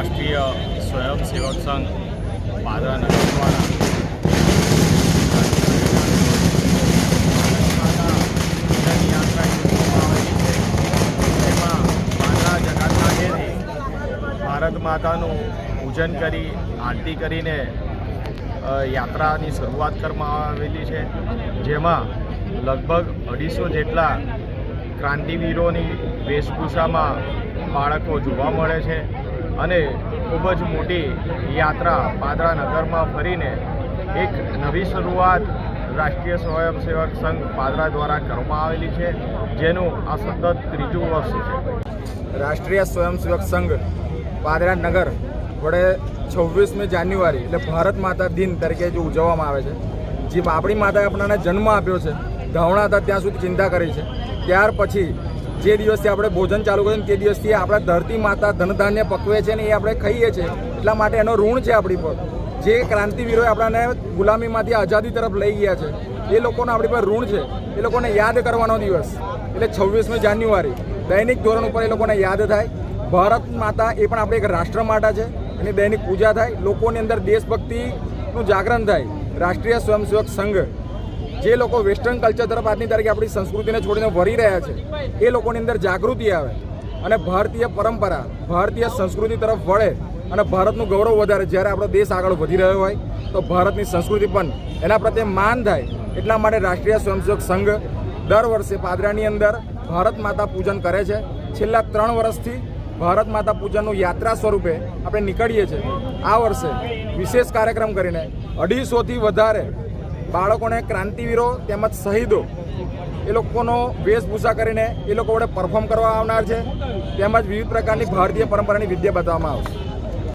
રાષ્ટ્રીય સ્વયંસેવક સંઘ પાદરા નગર દ્વારા ભારત માતાનું પૂજન કરી, આરતી કરીને યાત્રાની શરૂઆત કરવામાં આવેલી છે. જેમાં લગભગ અઢીસો જેટલા ક્રાંતિવીરોની વેશભૂષામાં બાળકો જોવા મળે છે. અને ખૂબ જ મોટી યાત્રા પાદરા નગરમાં ફરીને એક નવી શરૂઆત રાષ્ટ્રીય સ્વયંસેવક સંઘ પાદરા દ્વારા કરવામાં આવેલી છે, જેનું આ સતત ત્રીજું વર્ષ છે. રાષ્ટ્રીય સ્વયંસેવક સંઘ પાદરા નગર વડે છવ્વીસમી જાન્યુઆરી, એટલે ભારત માતા દિન તરીકે જે ઉજવવામાં આવે છે, જે આપણી માતાએ આપણાને જન્મ આપ્યો છે, ધાવણા હતા ત્યાં સુધી ચિંતા કરી છે. ત્યાર પછી જે દિવસથી આપણે ભોજન ચાલુ કર્યું તે દિવસથી આપણે ધરતી માતા ધનધાન્ય પકવે છે ને એ આપણે ખાઈએ છીએ એટલા માટે એનો ઋણ છે આપણી પર. જે ક્રાંતિવીરોએ આપણાને ગુલામીમાંથી આઝાદી તરફ લઈ ગયા છે. એ લોકોનો આપણી પર ઋણ છે. એ લોકોને યાદ કરવાનો દિવસ. એટલે છવ્વીસમી જાન્યુઆરી, દૈનિક ધોરણ ઉપર એ લોકોને યાદ થાય. ભારત માતા એ પણ આપણે એક રાષ્ટ્ર માતા છે. એની દૈનિક પૂજા થાય. લોકોની અંદર દેશભક્તિનું જાગરણ થાય. રાષ્ટ્રીય સ્વયંસેવક સંઘ જે લોકો વેસ્ટર્ન કલ્ચર તરફ આજની તારીખે આપણી સંસ્કૃતિને છોડીને વળી રહ્યા છે, એ લોકોની અંદર જાગૃતિ આવે અને ભારતીય પરંપરા, ભારતીય સંસ્કૃતિ તરફ વળે અને ભારતનું ગૌરવ વધારે. જ્યારે આપણો દેશ આગળ વધી રહ્યો હોય, તો ભારતની સંસ્કૃતિ પણ એના પ્રત્યે માન થાય એટલા માટે રાષ્ટ્રીય સ્વયંસેવક સંઘ દર વર્ષે પાદરાની અંદર ભારત માતા પૂજન કરે છે. છેલ્લા ત્રણ વર્ષથી ભારત માતા પૂજનનું યાત્રા સ્વરૂપે આપણે નીકળીએ છીએ. આ વર્ષે વિશેષ કાર્યક્રમ કરીને અઢીસોથી વધારે બાળકોને ક્રાંતિવીરો તેમજ શહીદો એ લોકોનો વેશભૂષા કરીને એ લોકો વડે પરફોર્મ કરવા આવનાર છે. તેમજ વિવિધ પ્રકારની ભારતીય પરંપરાની વિદ્યા બતાવવામાં આવશે.